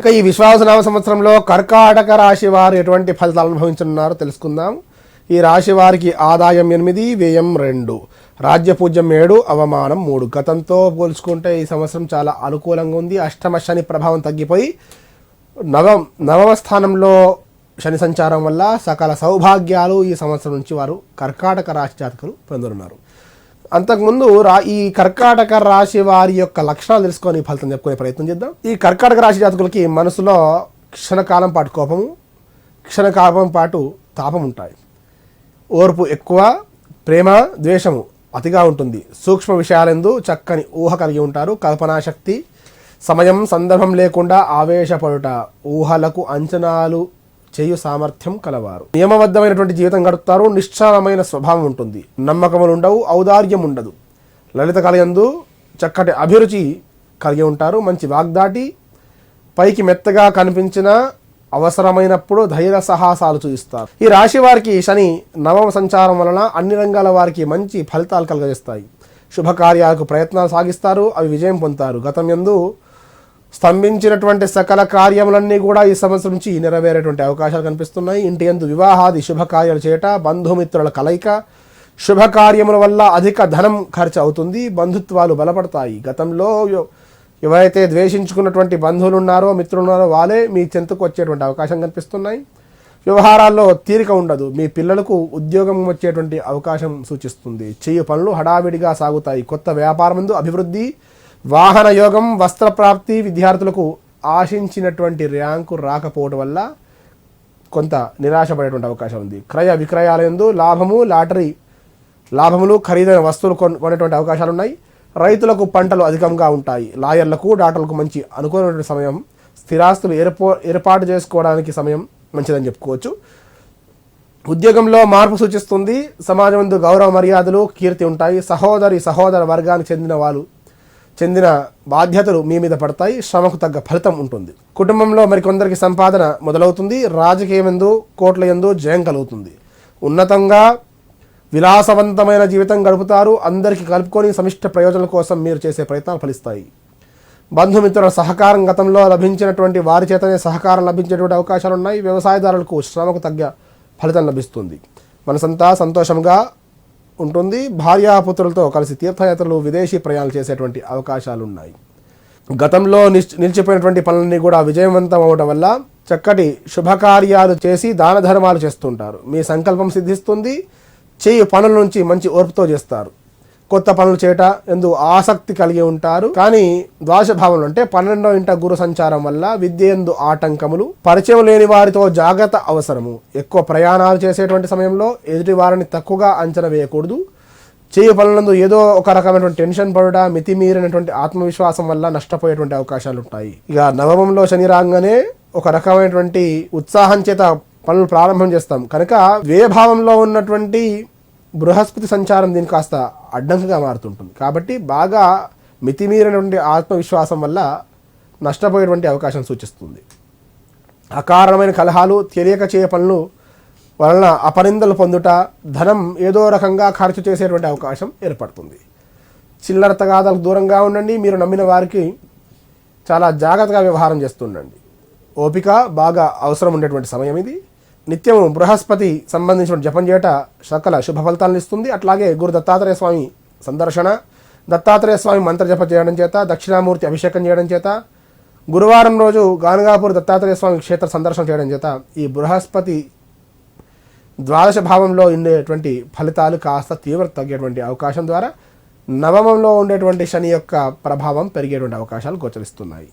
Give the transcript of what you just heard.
ఇక ఈ విశ్వాసనామ సంవత్సరంలో కర్కాటక రాశి వారు ఎటువంటి ఫలితాలు అనుభవించనున్నారో తెలుసుకుందాం. ఈ రాశి వారికి ఆదాయం ఎనిమిది వ్యయం రెండు. రాజ్యపూజ్యం ఏడు అవమానం మూడు. గతంతో పోల్చుకుంటే ఈ సంవత్సరం చాలా అనుకూలంగా ఉంది. అష్టమ శని ప్రభావం తగ్గిపోయి నవం నవమ స్థానంలో శని సంచారం వల్ల సకల సౌభాగ్యాలు ఈ సంవత్సరం నుంచి వారు కర్కాటక రాశి జాతకులు పొందనున్నారు. అంతకుముందు రా ఈ కర్కాటక రాశి వారి యొక్క లక్షణాలు తెలుసుకొని ఫలితం చెప్పుకునే ప్రయత్నం చేద్దాం. ఈ కర్కాటక రాశి జాతకులకి మనసులో క్షణకాలం పాటు కోపము క్షణకాలం పాటు తాపం ఉంటాయి. ఓర్పు ఎక్కువ ప్రేమ ద్వేషము అతిగా ఉంటుంది. సూక్ష్మ విషయాలందు చక్కని ఊహ కలిగి ఉంటారు. కల్పనాశక్తి సమయం సందర్భం లేకుండా ఆవేశపడుట ఊహలకు అంచనాలు చేయు సామర్థ్యం కలవారు. నియమబద్ధమైనటువంటి జీవితం గడుపుతారు నిశ్చలమైన స్వభావం ఉంటుంది. నమ్మకములు ఉండవు ఔదార్యం ఉండదు లలిత కలయందు చక్కటి అభిరుచి కలిగి ఉంటారు మంచి వాగ్దాటి పైకి మెత్తగా కనిపించిన అవసరమైనప్పుడు ధైర్య సాహసాలు చూపిస్తారు ఈ రాశి వారికి శని నవమ సంచారం వలన అన్ని రంగాల వారికి మంచి ఫలితాలు కలగజేస్తాయి. శుభకార్యాలకు ప్రయత్నాలు సాగిస్తారు అవి విజయం పొందుతారు. గతం ఎందు స్తంభించినటువంటి సకల కార్యములన్నీ కూడా ఈ సంవత్సరం నుంచి నెరవేరేటువంటి అవకాశాలు కనిపిస్తున్నాయి. ఇంటి ఎందు వివాహాది శుభకార్యాలు చేయట బంధుమిత్రుల కలయిక శుభకార్యముల వల్ల అధిక ధనం ఖర్చు అవుతుంది. బంధుత్వాలు బలపడతాయి. గతంలో ఎవరైతే ద్వేషించుకున్నటువంటి బంధువులు ఉన్నారో మిత్రులు ఉన్నారో వాళ్ళే మీ చెంతకు వచ్చేటువంటి అవకాశం కనిపిస్తున్నాయి. వ్యవహారాల్లో తీరిక ఉండదు. మీ పిల్లలకు ఉద్యోగం వచ్చేటువంటి అవకాశం సూచిస్తుంది. చేయు పనులు హడావిడిగా సాగుతాయి. కొత్త వ్యాపారం అభివృద్ధి వాహన యోగం వస్త్ర ప్రాప్తి విద్యార్థులకు ఆశించినటువంటి ర్యాంకు రాకపోవడం వల్ల కొంత నిరాశపడేటువంటి అవకాశం ఉంది. క్రయ విక్రయాలయందు లాభము లాటరీ లాభములు ఖరీదైన వస్తువులు కొనేటువంటి అవకాశాలు ఉన్నాయి. రైతులకు పంటలు అధికంగా ఉంటాయి. లాయర్లకు డాక్టర్లకు మంచి అనుకూలమైనటువంటి సమయం స్థిరాస్తులు ఏర్పో ఏర్పాటు చేసుకోవడానికి సమయం మంచిదని చెప్పుకోవచ్చు. ఉద్యోగంలో మార్పు సూచిస్తుంది. సమాజం ముందు గౌరవ మర్యాదలు కీర్తి ఉంటాయి. సహోదరి సహోదర వర్గానికి చెందిన వాళ్ళు చెందిన బాధ్యతలు మీ మీద పడతాయి శ్రమకు తగ్గ ఫలితం ఉంటుంది. కుటుంబంలో మరికొందరికి సంపాదన మొదలవుతుంది రాజకీయమందు కోట్ల ఎందు జయం కలుగుతుంది. ఉన్నతంగా విలాసవంతమైన జీవితం గడుపుతారు అందరికీ కలుపుకొని సమిష్ట ప్రయోజనం కోసం మీరు చేసే ప్రయత్నాలు ఫలిస్తాయి. బంధుమిత్రుల సహకారం గతంలో లభించినటువంటి వారి చేతనే సహకారం లభించేటువంటి అవకాశాలు ఉన్నాయి వ్యవసాయదారులకు శ్రమకు తగ్గ ఫలితం లభిస్తుంది. మనసంతా సంతోషంగా ఉంటుంది. భార్యాపుత్రులతో కలిసి తీర్థయాత్రలు విదేశీ ప్రయాణాలు చేసేటువంటి అవకాశాలు ఉన్నాయి గతంలో నిలిచిపోయినటువంటి పనులన్నీ కూడా విజయవంతం అవడం వల్ల చక్కటి శుభకార్యాలు చేసి దాన ధర్మాలు చేస్తుంటారు. మీ సంకల్పం సిద్ధిస్తుంది. చేయి పనుల నుంచి మంచి ఓర్పుతో చేస్తారు. కొత్త పనులు చేయట ఎందు ఆసక్తి కలిగి ఉంటారు. కానీ ద్వాదశ భావంలో అంటే పన్నెండో ఇంట గురు సంచారం వల్ల విద్య ఎందు ఆటంకములు పరిచయం లేని వారితో జాగ్రత్త అవసరము. ఎక్కువ ప్రయాణాలు చేసేటువంటి సమయంలో ఎదుటి వారిని తక్కువగా అంచనా వేయకూడదు. చేయ పనులందు ఏదో ఒక రకమైనటువంటి టెన్షన్ పడుట మితిమీరినటువంటి ఆత్మవిశ్వాసం వల్ల నష్టపోయేటువంటి అవకాశాలు ఉంటాయి ఇక నవమంలో శని రాగానే ఒక రకమైనటువంటి ఉత్సాహం చేత పనులు ప్రారంభం చేస్తాం. కనుక వ్యయభావంలో ఉన్నటువంటి బృహస్పతి సంచారం దీనికి కాస్త అడ్డంకిగా మారుతుంటుంది. కాబట్టి బాగా మితిమీరినటువంటి ఆత్మవిశ్వాసం వల్ల నష్టపోయేటువంటి అవకాశం సూచిస్తుంది. అకారణమైన కలహాలు తెలియక చేయ పనులు వలన అపనిందలు పొందుట ధనం ఏదో రకంగా ఖర్చు చేసేటువంటి అవకాశం ఏర్పడుతుంది. చిల్లర తగాదాలకు దూరంగా ఉండండి. మీరు నమ్మిన వారికి చాలా జాగ్రత్తగా వ్యవహారం చేస్తుండండి ఓపిక బాగా అవసరం ఉండేటువంటి సమయం ఇది. నిత్యం బృహస్పతి సంబంధించిన జపం చేయట సకల శుభ ఫలితాలను ఇస్తుంది అట్లాగే గురు దత్తాత్రేయ స్వామి సందర్శన దత్తాత్రేయ స్వామి మంత్ర జపం చేయడం చేత దక్షిణామూర్తి అభిషేకం చేయడం చేత గురువారం రోజు గానగాపూర్ దత్తాత్రేయ స్వామి క్షేత్ర సందర్శన చేయడం చేత ఈ బృహస్పతి ద్వాదశ భావంలో ఉండేటువంటి ఫలితాలు కాస్త తీవ్రత తగ్గేటువంటి అవకాశం ద్వారా నవమంలో ఉండేటువంటి శని యొక్క ప్రభావం పెరిగేటువంటి అవకాశాలు గోచరిస్తున్నాయి.